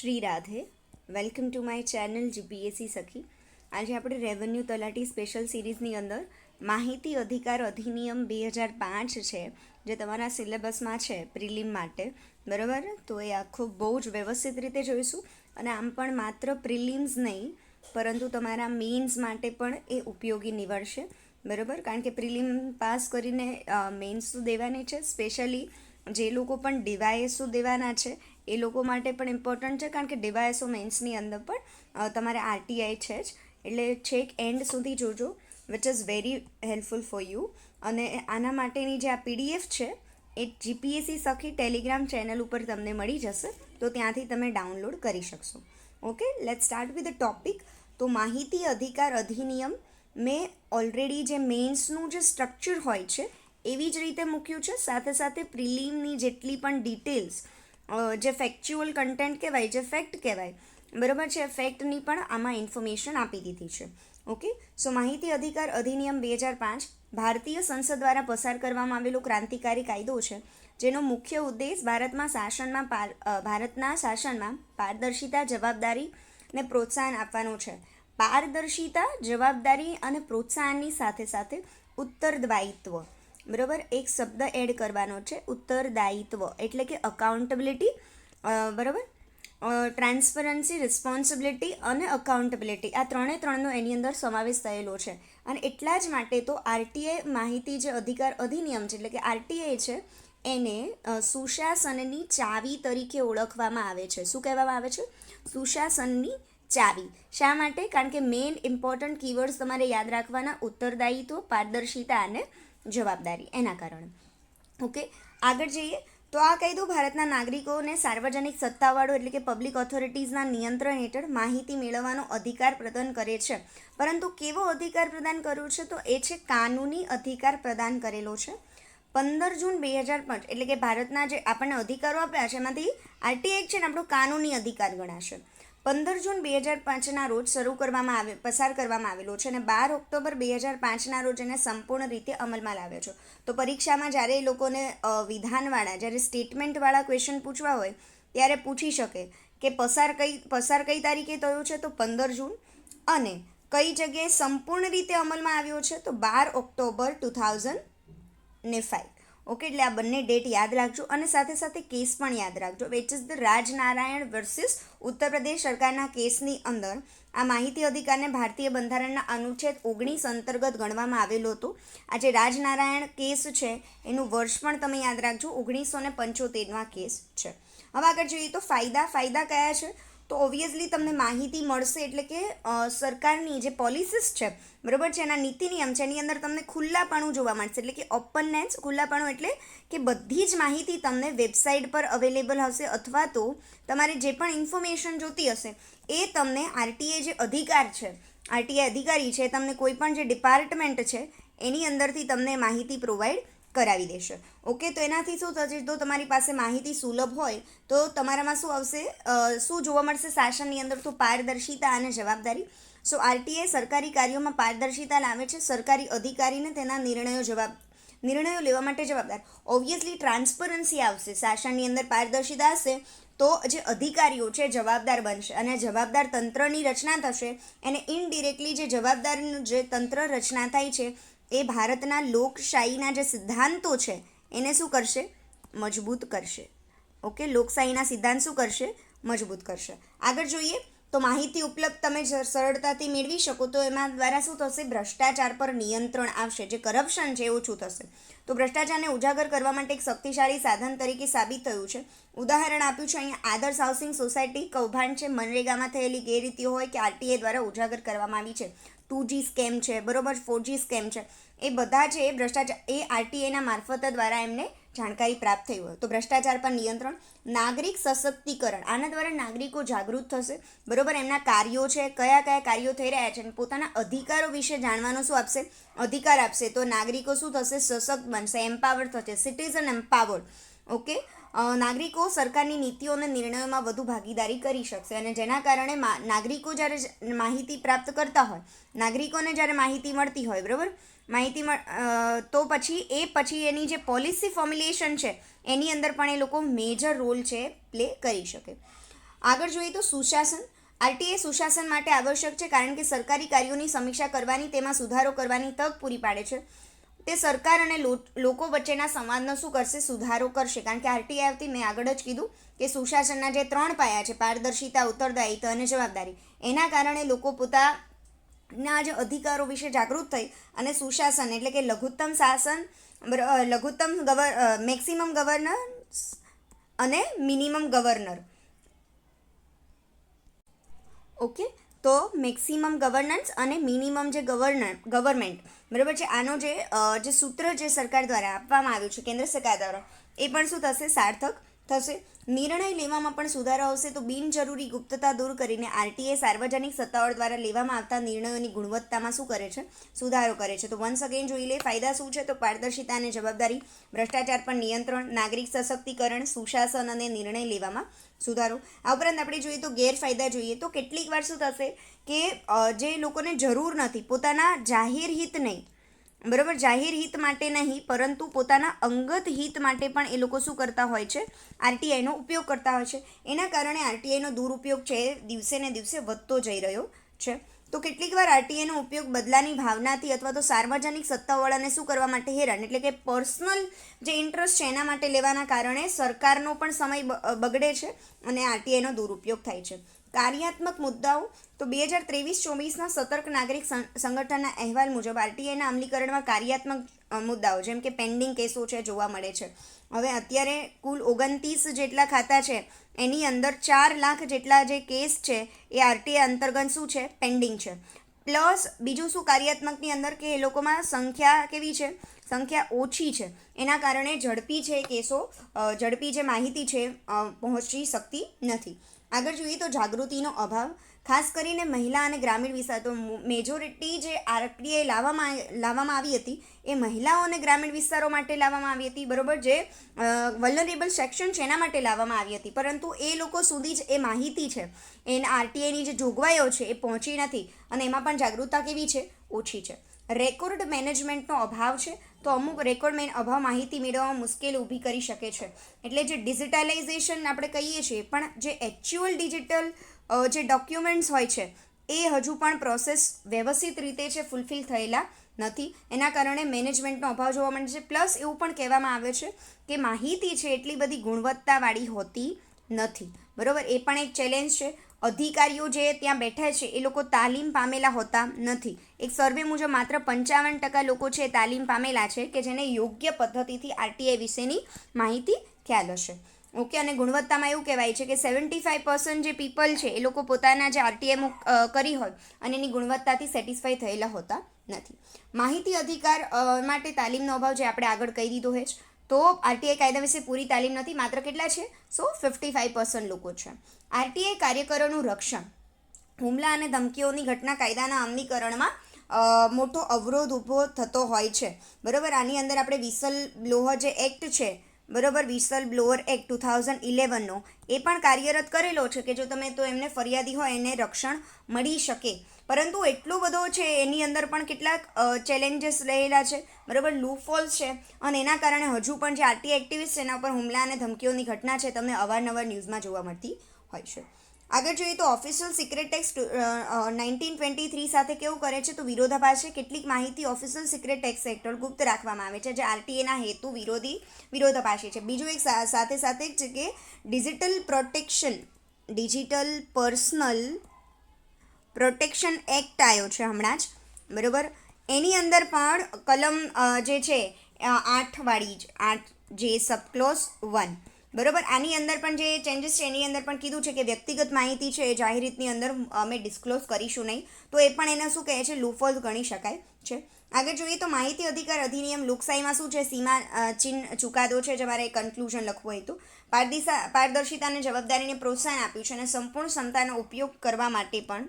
Shri Radhe. Welcome to my channel GPSC Sakhi આજે આપણે revenue તલાટી સ્પેશિયલ સિરીઝની અંદર માહિતી અધિકાર અધિનિયમ બે હજાર પાંચ છે, જે તમારા સિલેબસમાં છે, પ્રિલિમ માટે. બરાબર? તો એ આખું બહુ જ વ્યવસ્થિત રીતે જોઈશું. અને આમ પણ માત્ર પ્રિલિમ્સ નહીં, પરંતુ તમારા મેઇન્સ માટે પણ એ ઉપયોગી નીવડશે. બરાબર? કારણ કે પ્રિલિમ પાસ કરીને મેઇન્સ તો દેવાની છે. સ્પેશિયલી જે લોકો પણ ડીવાયએસઓ દેવાના છે એ લોકો માટે પણ ઇમ્પોર્ટન્ટ છે, કારણ કે ડીવાયએસઓ મેન્સની અંદર પણ તમારે આરટીઆઈ છે જ. એટલે છેક એન્ડ સુધી જોજો which is very helpful for you અને આના માટેની જે આ પીડીએફ છે, એ જીપીએસસી સખી ટેલિગ્રામ ચેનલ ઉપર તમને મળી જશે, તો ત્યાંથી તમે ડાઉનલોડ કરી શકશો. Okay? Let start with the topic તો માહિતી અધિકાર અધિનિયમ મેં ઓલરેડી જે મેન્સનું જે સ્ટ્રક્ચર હોય છે, એવી જ રીતે મૂક્યું છે, સાથે સાથે પ્રિલિમની જેટલી પણ ડિટેલ્સ જે ફેક્ચ્યુઅલ કન્ટેન્ટ કહેવાય, જે ફેક્ટ કહેવાય, બરાબર છે? ફેક્ટની પણ આમાં ઇન્ફોર્મેશન આપી દીધી છે. ઓકે સો માહિતી અધિકાર અધિનિયમ બે હજાર પાંચ ભારતીય સંસદ દ્વારા પસાર કરવામાં આવેલો ક્રાંતિકારી કાયદો છે, જેનો મુખ્ય ઉદ્દેશ ભારતમાં શાસનમાં ભારતના શાસનમાં પારદર્શિતા, જવાબદારી ને પ્રોત્સાહન આપવાનો છે. પારદર્શિતા, જવાબદારી અને પ્રોત્સાહનની સાથે સાથે ઉત્તરદાયિત્વ. બરાબર? એક શબ્દ એડ કરવાનો છે, ઉત્તરદાયિત્વ. એટલે કે અકાઉન્ટેબિલિટી બરાબર? ટ્રાન્સપરન્સી રિસ્પોન્સિબિલિટી અને અકાઉન્ટેબિલિટી આ ત્રણે ત્રણનો એની અંદર સમાવેશ થયેલો છે. અને એટલા જ માટે તો આરટીઆઈ માહિતી જે અધિકાર અધિનિયમ છે, એટલે કે આરટીઆઈ છે, એને સુશાસનની ચાવી તરીકે ઓળખવામાં આવે છે. શું કહેવામાં આવે છે? સુશાસનની ચાવી. શા માટે? કારણ કે મેઇન ઇમ્પોર્ટન્ટ કીવર્ડ્સ તમારે યાદ રાખવાના, ઉત્તરદાયિત્વ, પારદર્શિતા અને જવાબદારી એના કારણે. ઓકે આગળ જઈએ. તો આ કાયદો ભારતના નાગરિકોને સાર્વજનિક સત્તાવાળો એટલે કે પબ્લિક ઓથોરિટીઝના નિયંત્રણ હેઠળ માહિતી મેળવવાનો અધિકાર પ્રદાન કરે છે. પરંતુ કેવો અધિકાર પ્રદાન કર્યો છે? તો એ છે કાનૂની અધિકાર પ્રદાન કરેલો છે. પંદર જૂન બે હજાર પાંચ, એટલે કે ભારતના જે આપણને અધિકારો આપ્યા છે, એમાંથી આરટીઆઈ છે ને આપણો કાનૂની અધિકાર ગણાશે. પંદર જૂન બે હજાર પાંચના રોજ શરૂ કરવામાં આવે, પસાર કરવામાં આવેલો છે અને બાર ઓક્ટોબર બે હજાર પાંચના રોજ એને સંપૂર્ણ રીતે અમલમાં લાવ્યો છે. તો પરીક્ષામાં જ્યારે એ લોકોને વિધાનવાળા, જ્યારે સ્ટેટમેન્ટવાળા ક્વેશ્ચન પૂછવા હોય, ત્યારે પૂછી શકે કે પસાર કઈ પસાર કઈ તારીખે થયો છે? તો પંદર જૂન. અને કઈ જગ્યાએ સંપૂર્ણ રીતે અમલમાં આવ્યો છે? તો બાર ઓક્ટોબર ટુ થાઉઝન્ડ ને ફાઇવ ઓકે, એટલે આ બંને ડેટ યાદ રાખજો અને સાથે સાથે કેસ પણ યાદ રાખજો which is the Rajnarayan versus Uttar Pradesh સરકારના કેસની અંદર. આ માહિતી અધિકારને ભારતીય બંધારણના અનુચ્છેદ ઓગણીસ અંતર્ગત ગણવામાં આવેલો હતો. આ જે રાજનારાયણ કેસ છે, એનું વર્ષ પણ તમે યાદ રાખજો, ઓગણીસો ને પંચોતેરમાં કેસ છે. હવે આગળ જોઈએ તો ફાયદા ફાયદા કયા છે? તો ઓબ્વિયસલી તમને માહિતી મળશે એટલે કે સરકારની જે પોલિસીસ છે, બરાબર છે? એના નીતિ નિયમ છે. એની અંદર તમને ખુલ્લાપણું જોવા મળશે. એટલે કે ઓપનનેસ ખુલ્લાપણું એટલે કે બધી જ માહિતી તમને વેબસાઇટ પર અવેલેબલ હશે અથવા તો તમારે જે પણ ઇન્ફોર્મેશન જોતી હશે, એ તમને આરટીએ જે અધિકાર છે આરટીઆઈ અધિકારી છે, તમને કોઈ પણ જે ડિપાર્ટમેન્ટ છે, એની અંદરથી તમને માહિતી પ્રોવાઈડ કરાવી દેશે. ઓકે, તો એનાથી શું થશે? તો તમારી પાસે માહિતી સુલભ હોય, તો તમારામાં શું આવશે? શું જોવા મળશે શાસનની અંદર? તો પારદર્શિતા અને જવાબદારી. સો આરટીએ સરકારી કાર્યોમાં પારદર્શિતા લાવે છે. સરકારી અધિકારીને તેના નિર્ણયો જવાબ, નિર્ણયો લેવા માટે જવાબદાર. ઓબ્વિયસલી ટ્રાન્સપરન્સી આવશે. શાસનની અંદર પારદર્શિતા હશે, તો જે અધિકારીઓ છે, જવાબદાર બનશે. અને જવાબદાર તંત્રની રચના થશે. એને ઇનડિરેક્ટલી જે જવાબદારનું જે તંત્ર રચના થાય છે એ ભારતના લોકશાહીના જે સિદ્ધાંતો છે, એને શું કરશે? મજબૂત કરશે. ઓકે? લોકશાહીના સિદ્ધાંત શું કરશે? મજબૂત કરશે. આગળ જોઈએ, તો માહિતી ઉપલબ્ધ તમે સરળતાથી મેળવી શકો, તો એમાં દ્વારા શું થશે? ભ્રષ્ટાચાર પર નિયંત્રણ આવશે, જે કરપ્શન છે એ ઓછું થશે? તો ભ્રષ્ટાચારને ઉજાગર કરવા માટે એક શક્તિશાળી સાધન તરીકે સાબિત થયું છે. ઉદાહરણ આપ્યું છે, અહીંયા આદર્શ હાઉસિંગ સોસાયટી કૌભાંડ છે, મનરેગામાં થયેલી ગેરરીતિઓ હોય કે આરટીએ દ્વારા ઉજાગર કરવામાં આવી છે. ટુ જી સ્કેમ છે, બરોબર ફોર જી સ્કેમ છે. એ બધા છે એ ભ્રષ્ટાચાર, એ આરટીએના મારફત દ્વારા એમને જાણકારી પ્રાપ્ત થઈ હોય. તો ભ્રષ્ટાચાર પર નિયંત્રણ, નાગરિક સશક્તિકરણ, આના દ્વારા નાગરિકો જાગૃત થશે. બરોબર, એમના કાર્યો છે, કયા કયા કાર્યો થઈ રહ્યા છે અને પોતાના અધિકારો વિશે જાણવાનો શું આપશે? અધિકાર આપશે. તો નાગરિકો શું થશે? સશક્ત બનશે એમ્પાવર થશે સિટીઝન એમ્પાવર ઓકે નાગરિકો સરકારની નીતિઓ અને નિર્ણયોમાં વધુ ભાગીદારી કરી શકશે અને જેના કારણે નાગરિકો જ્યારે માહિતી પ્રાપ્ત કરતા હોય, નાગરિકોને જ્યારે માહિતી મળતી હોય, બરાબર? માહિતી તો પછી એ પછી એની જે પોલિસી ફોર્મ્યુલેશન છે, એની અંદર પણ એ લોકો મેજર રોલ છે પ્લે કરી શકે. આગળ જોઈએ તો સુશાસન. આરટીએ સુશાસન માટે આવશ્યક છે, કારણ કે સરકારી કાર્યોની સમીક્ષા કરવાની, તેમાં સુધારો કરવાની તક પૂરી પાડે છે. તે સરકાર અને લોકો વચ્ચેના સંવાદનો શું કરશે? સુધારો કરશે. કારણ કે આરટીઆઈ આવતી મેં આગળ જ કીધું કે સુશાસનના જે ત્રણ પાયા છે, પારદર્શિતા, ઉત્તરદાયિત્વ અને જવાબદારી, એના કારણે લોકો પોતાના જે અધિકારો વિશે જાગૃત થઈ અને સુશાસન એટલે કે લઘુત્તમ શાસન લઘુત્તમ ગવર મેક્સિમમ ગવર્નર અને મિનિમમ ગવર્નર. ઓકે? તો મેક્સિમમ ગવર્નન્સ અને મિનિમમ જે ગવર્નર ગવર્મેન્ટ બરાબર છે? આનો જે જે સૂત્ર જે સરકાર દ્વારા આપવામાં આવ્યું છે, કેન્દ્ર સરકાર દ્વારા, એ પણ શું થશે? સાર્થક થશે. નિર્ણય લેવામાં પણ સુધારો આવશે તો બિનજરૂરી ગુપ્તતા દૂર કરીને આરટીએ સાર્વજનિક સત્તાઓ દ્વારા લેવામાં આવતા નિર્ણયોની ગુણવત્તામાં શું કરે છે? સુધારો કરે છે. તો વન્સ અગેન જોઈ લે, ફાયદા શું છે? તો પારદર્શિતા અને જવાબદારી, ભ્રષ્ટાચાર પર નિયંત્રણ, નાગરિક સશક્તિકરણ, સુશાસન અને નિર્ણય લેવામાં સુધારો. આ ઉપરાંત આપણે જોઈએ તો ગેરફાયદા જોઈએ તો કેટલીક વાર શું થશે કે જે લોકોને જરૂર નથી, પોતાના જાહેર હિત નહીં. બરાબર? જાહેર હિત માટે નહીં, પરંતુ પોતાના અંગત હિત માટે પણ એ લોકો શું કરતા હોય છે? આરટીઆઈનો ઉપયોગ કરતા હોય છે. એના કારણે આરટીઆઈનો દુરુપયોગ છે, દિવસે ને દિવસે વધતો જઈ રહ્યો છે. તો કેટલીક વાર આરટીઆઈનો ઉપયોગ બદલાની ભાવનાથી અથવા તો સાર્વજનિક સત્તાવાળાને શું કરવા માટે હેરાન? એટલે કે પર્સનલ જે ઇન્ટરેસ્ટ છે એના માટે લેવાના કારણે સરકારનો પણ સમય બગડે છે અને આરટીઆઈનો દુરુપયોગ થાય છે. કાર્યાત્મક મુદ્દાઓ તો બે હજાર ત્રેવીસ ચોવીસના સતર્ક નાગરિક સંગઠનના અહેવાલ મુજબ આરટીઆઈના અમલીકરણમાં કાર્યાત્મક મુદ્દાઓ જેમ કે પેન્ડિંગ કેસો છે, જોવા મળે છે. હવે અત્યારે કુલ ઓગણત્રીસ જેટલા ખાતા છે, એની અંદર ચાર લાખ જેટલા જે કેસ છે, એ આરટીઆઈ અંતર્ગત શું છે, પેન્ડિંગ છે. પ્લસ બીજું શું કાર્યાત્મકની અંદર કે એ લોકોમાં સંખ્યા કેવી છે, સંખ્યા ઓછી છે, એના કારણે ઝડપી છે કેસો ઝડપી જે માહિતી છે પહોંચી શકતી નથી. આગળ જોઈએ તો જાગૃતિનો અભાવ ખાસ કરીને મહિલા અને ગ્રામીણ વિસ્તાર, તો મેજોરિટી જે આરટીઆઈ લાવવામાં લાવવામાં આવી હતી, એ મહિલાઓ અને ગ્રામીણ વિસ્તારો માટે લાવવામાં આવી હતી. બરોબર જે વલનરેબલ સેક્શન છે એના માટે લાવવામાં આવી હતી. પરંતુ એ લોકો સુધી જ એ માહિતી છે એને આરટીઆઈની જે જોગવાઈઓ છે એ પહોંચી નથી અને એમાં પણ જાગૃતતા કેવી છે? ઓછી છે. રેકોર્ડ મેનેજમેન્ટનો અભાવ છે, તો અમુક રેકોર્ડ મેન અભાવ માહિતી મેળવવામાં મુશ્કેલ ઊભી કરી શકે છે. એટલે જે ડિજિટાલાઇઝેશન આપણે કહીએ છીએ, પણ જે એકચ્યુઅલ ડિજિટલ જે ડોક્યુમેન્ટ્સ હોય છે, એ હજુ પણ પ્રોસેસ વ્યવસ્થિત રીતે છે ફૂલફિલ થયેલા નથી. એના કારણે મેનેજમેન્ટનો અભાવ જોવા મળે છે. પ્લસ એવું પણ કહેવામાં આવે છે કે માહિતી છે એટલી બધી ગુણવત્તાવાળી હોતી નથી. બરાબર? એ પણ એક ચેલેન્જ છે. અધિકારીઓ જે ત્યાં બેઠા છે, એ લોકો તાલીમ પામેલા હોતા નથી. એક સર્વે મુજબ માત્ર પંચાવન ટકા લોકો છે તાલીમ પામેલા છે કે જેને યોગ્ય પદ્ધતિથી આરટીઆઈ વિશેની માહિતી ખ્યાલ હશે. ઓકે, અને ગુણવત્તામાં એવું કહેવાય છે કે સેવન્ટી ફાઇવ પર્સન્ટ જે પીપલ છે, એ લોકો પોતાના જે આરટીઆઈ કરી હોય, અને એની ગુણવત્તાથી સેટિસ્ફાઈ થયેલા હોતા નથી. માહિતી અધિકાર માટે તાલીમનો અભાવ જે આપણે આગળ કહી દીધો છે, તો આરટીઆઈ કાયદા વિશે પૂરી તાલીમ નથી, માત્ર કેટલા છે? સો ફિફ્ટી ફાઇવ પર્સન્ટ લોકો છે. આરટીઆઈ કાર્યકરોનું રક્ષણ, હુમલા અને ધમકીઓની ઘટના કાયદાના અમલીકરણમાં મોટો અવરોધ ઊભો થતો હોય છે. બરાબર? આની અંદર આપણે વિસલ બ્લોહર જે એક્ટ છે બરાબર, whistle blower act two thousand ઇલેવનનો. એ પણ કાર્યરત કરેલો છે કે જો તમે તો એમને ફરિયાદી હોય, એને રક્ષણ મળી શકે. પરંતુ એટલો બધો છે, એની અંદર પણ કેટલાક ચેલેન્જીસ રહેલા છે. બરાબર લૂફોલ્સ છે. અને એના કારણે હજુ પણ જે આરટી એક્ટિવિસ્ટ એના ઉપર હુમલા અને ધમકીઓની ઘટના છે, તમને અવારનવાર ન્યૂઝમાં જોવા મળતી હોય છે. આગળ જોઈએ તો official secret tax nineteen twenty three સાથે કેવું કરે છે તો વિરોધાભાસ કેટલીક માહિતી ઓફિશિયલ સિક્રેટ ટેક્સ હેઠળ ગુપ્ત રાખવામાં આવે છે, જે આરટીએના હેતુ વિરોધી વિરોધાભાસી છે. બીજું એક સાથે સાથે છે કે digital protection digital personal protection act આવ્યો છે હમણાં જ. બરાબર? એની અંદર પણ કલમ જે છે આઠવાળી જ, આઠ જે સબક્લોઝ વન બરાબર? આની અંદર પણ જે ચેન્જીસ છે, એની અંદર પણ કીધું છે કે વ્યક્તિગત માહિતી છે એ જાહેરિતની અંદર અમે ડિસ્ક્લોઝ કરીશું નહીં. તો એ પણ એને શું કહે છે? લૂફોલ ગણી શકાય છે. આગળ જોઈએ તો માહિતી અધિકાર અધિનિયમ લોકશાહીમાં શું છે? સીમા ચિહ્ન ચુકાદો છે જે મારે કન્ક્લુઝન લખવું હોય તો પારદિશા પારદર્શિતા અને જવાબદારીને પ્રોત્સાહન આપ્યું છે અને સંપૂર્ણ ક્ષમતાનો ઉપયોગ કરવા માટે પણ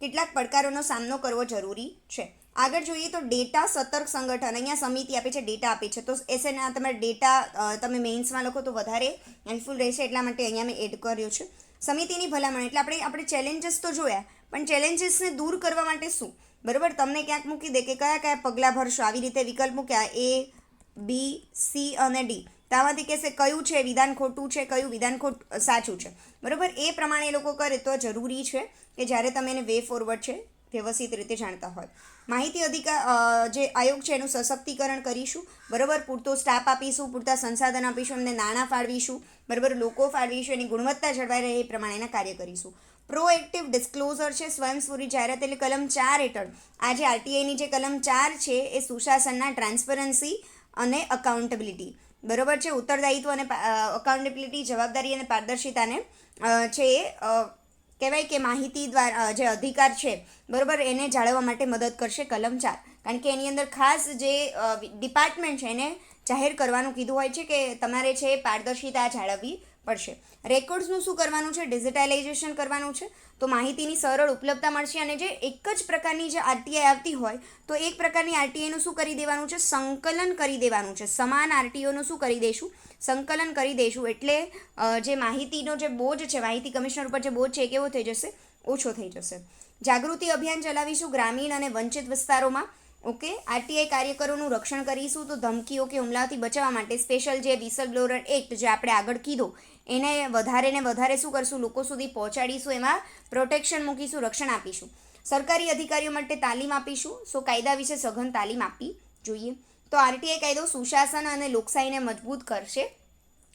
કેટલાક પડકારોનો સામનો કરવો જરૂરી છે. આગળ જોઈએ તો ડેટા સતર્ક સંગઠન. અહીંયા સમિતિ આપે છે, ડેટા આપે છે. તો એસેના તમે ડેટા તમે મેઇન્સમાં લખો તો વધારે હેલ્પફુલ રહેશે. એટલા માટે અહીંયા મેં એડ કર્યો છે. સમિતિની ભલામણ. એટલે આપણે આપણે ચેલેન્જીસ તો જોયા. પણ ચેલેન્જીસને દૂર કરવા માટે શું? બરાબર? તમને ક્યાંક મૂકી દે કે કયા કયા પગલાં ભરશો? આવી રીતે વિકલ્પ મૂક્યા. એ બી સી અને ડી તાવાથી કહેશે કયું છે, વિધાન ખોટું છે, કયું વિધાન ખોટ, સાચું છે. બરાબર? એ પ્રમાણે એ લોકો કરે તો જરૂરી છે કે જ્યારે તમે એને વે ફોરવર્ડ છે વ્યવસ્થિત રીતે જાણતા હોય. માહિતી અધિકાર જે આયોગ છે એનું સશક્તિકરણ કરીશું. બરાબર? પૂરતો સ્ટાફ આપીશું, પૂરતા સંસાધન આપીશું, એમને નાણાં ફાળવીશું. બરાબર? લોકો ફાળવીશું, એની ગુણવત્તા જળવાઈ રહે એ પ્રમાણેના કાર્ય કરીશું. પ્રોએક્ટિવ ડિસ્ક્લોઝર છે સ્વયંસ્ફૂરી જાહેરાત એટલે કલમ ચાર હેઠળ. આજે આરટીઆઈની જે કલમ ચાર છે એ સુશાસનના ટ્રાન્સપરન્સી અને અકાઉન્ટેબિલિટી બરોબર છે? ઉત્તરદાયિત્વ અને અકાઉન્ટેબિલિટી જવાબદારી અને પારદર્શિતાને છે એ કહેવાય કે માહિતી દ્વારા જે અધિકાર છે, બરાબર, એને જાળવવા માટે મદદ કરશે કલમ ચાર કારણ કે એની અંદર ખાસ જે ડિપાર્ટમેન્ટ છે એને જાહેર કરવાનું કીધું હોય છે કે તમારે છે પારદર્શિતા જાળવવી પડશે. રેકોર્ડ્સનું શું કરવાનું છે? ડિજિટાઇલાઇઝેશન કરવાનું છે? તો માહિતીની સરળ ઉપલબ્ધતા મળશે અને જે એક જ પ્રકારની જે આરટીઆઈ આવતી હોય, તો એક પ્રકારની આરટીઆઈનું શું કરી દેવાનું છે? સંકલન કરી દેવાનું છે. સમાન આરટીઓનું શું કરી દઈશું સંકલન કરી દઈશું. એટલે જે માહિતીનો જે બોજ છે, માહિતી કમિશનર ઉપર જે બોજ છે એ કેવો થઈ જશે? ઓછો થઈ જશે. જાગૃતિ અભિયાન ચલાવીશું ગ્રામીણ અને વંચિત વિસ્તારોમાં. ઓકે? આરટીઆઈ કાર્યકરોનું રક્ષણ કરીશું તો ધમકીઓ કે હુમલાથી બચાવવા માટે સ્પેશિયલ જે વિસલ બ્લોરર એક્ટ જે આપણે આગળ કીધો, એને વધારે ને વધારે શું કરશું? લોકો સુધી પહોંચાડીશું, એમાં પ્રોટેક્શન મૂકીશું, રક્ષણ આપીશું. સરકારી અધિકારીઓ માટે તાલીમ આપીશું. સો કાયદા વિશે સઘન તાલીમ આપવી જોઈએ. તો આરટીઆઈ કાયદો સુશાસન અને લોકશાહીને મજબૂત કરશે.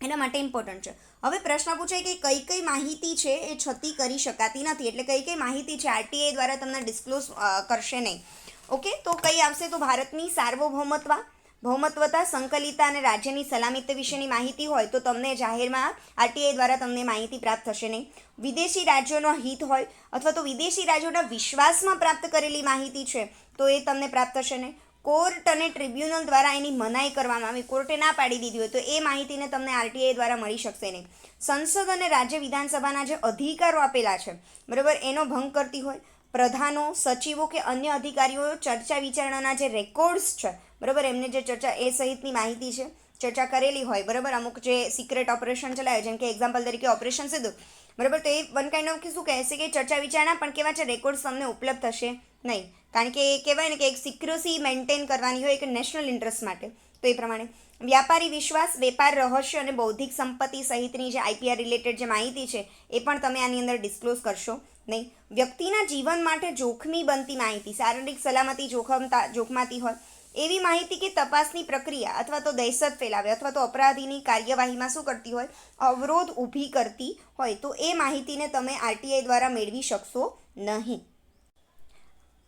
એના માટે ઇમ્પોર્ટન્ટ છે. હવે પ્રશ્ન પૂછાય કે કઈ કઈ માહિતી છે એ છતી કરી શકાતી નથી, એટલે કઈ કઈ માહિતી છે આરટીઆઈ દ્વારા તમને ડિસ્ક્લોઝ કરશે નહીં. ઓકે? તો કઈ આવશે? તો ભારતની સાર્વભૌમત્વ, ભૌમત્વતા સંકલિતા અને રાજ્યની સલામતી વિશેની માહિતી હોય તો તમને જાહેરમાં આરટીઆઈ દ્વારા તમને માહિતી પ્રાપ્ત થશે નહીં. વિદેશી રાજ્યોનો હિત હોય અથવા તો વિદેશી રાજ્યોના વિશ્વાસમાં પ્રાપ્ત કરેલી માહિતી છે તો એ તમને પ્રાપ્ત થશે નહીં. કોર્ટ અને ટ્રિબ્યુનલ દ્વારા એની મનાઈ કરવામાં આવી. કોર્ટે ના પાડી દીધી હોય તો એ માહિતીને તમને આરટીઆઈ દ્વારા મળી શકશે નહીં. સંસદ અને રાજ્ય વિધાનસભાના જે અધિકારો આપેલા છે, બરાબર, એનો ભંગ કરતી હોય, પ્રધાનો, સચિવો કે અન્ય અધિકારીઓ ચર્ચા વિચારણાના જે રેકોર્ડ્સ છે, બરાબર, એમને જે ચર્ચા, એ સહિતની માહિતી છે, ચર્ચા કરેલી હોય, બરાબર, અમુક જે સિક્રેટ ઓપરેશન ચલાવે, જેમ કે એક્ઝામ્પલ તરીકે ઓપરેશન સિંધુ બરાબર, તો એ વન કાઇન્ડ ઓફ શું કહેશે કે ચર્ચા વિચારણા, પણ કેવા છે? રેકોર્ડ્સ તમને ઉપલબ્ધ થશે નહીં. કારણ કે એ કહેવાય ને કે એક સિક્યુરસી મેન્ટેન કરવાની હોય એક નેશનલ ઇન્ટરેસ્ટ માટે. તો એ પ્રમાણે. વ્યાપારી વિશ્વાસ, વેપાર, રહસ્ય અને બૌદ્ધિક સંપત્તિ સહિતની જે આઈપીઆર રિલેટેડ જે માહિતી છે, એ પણ તમે આની અંદર ડિસ્ક્લોઝ કરશો નહીં. વ્યક્તિના જીવન માટે જોખમી બનતી માહિતી, શારીરિક સલામતી જોખમતા જોખમાતી હોય એવી માહિતી કે તપાસની પ્રક્રિયા અથવા તો દહેશત ફેલાવે અથવા તો અપરાધીની કાર્યવાહીમાં શું કરતી હોય, અવરોધ ઊભી કરતી હોય, તો એ માહિતીને તમે આરટીઆઈ દ્વારા મેળવી શકશો નહીં.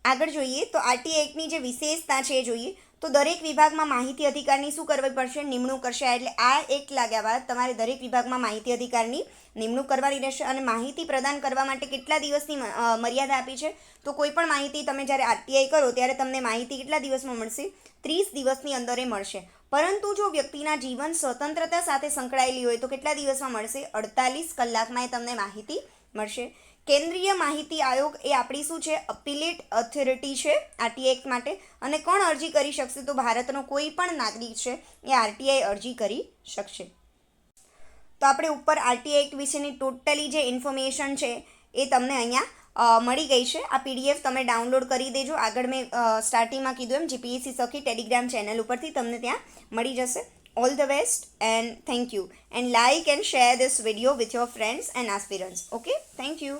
આગળ જોઈએ તો આરટીઆઈ એક્ટની જે વિશેષતા છે જોઈએ તો દરેક વિભાગમાં માહિતી અધિકારની શું કરવી પડશે? નિમણૂક કરશે. એટલે આ એક લાગ્યા બાદ તમારે દરેક વિભાગમાં માહિતી અધિકારની નિમણૂક કરવાની રહેશે અને માહિતી પ્રદાન કરવા માટે કેટલા દિવસની મર્યાદા આપી છે? તો કોઈ પણ માહિતી તમે જ્યારે આરટીઆઈ કરો ત્યારે તમને માહિતી કેટલા દિવસમાં મળશે? ત્રીસ દિવસની અંદર એ મળશે. પરંતુ જો વ્યક્તિના જીવન સ્વતંત્રતા સાથે સંકળાયેલી હોય તો કેટલા દિવસમાં મળશે? અડતાલીસ કલાકમાં એ તમને માહિતી મળશે. કેન્દ્રીય માહિતી આયોગ એ આપણી શું છે? અપીલેટ ઓથોરિટી છે આરટીઆઈ એક્ટ માટે. અને કોણ અરજી કરી શકશે? તો ભારતનો કોઈ પણ નાગરિક છે, એ આરટીઆઈ અરજી કરી શકશે. તો આપણે ઉપર આરટીઆઈ એક્ટ વિશેની ટોટલી જે ઇન્ફોર્મેશન છે, એ તમને અહીંયા મળી ગઈ છે. આ પીડીએફ તમે ડાઉનલોડ કરી દેજો. આગળ મેં સ્ટાર્ટિંગમાં કીધું એમ જીપીએસસી સખી ટેલિગ્રામ ચેનલ ઉપરથી તમને ત્યાં મળી જશે. All the best and thank you and like and share this video with your friends and aspirants okay thank you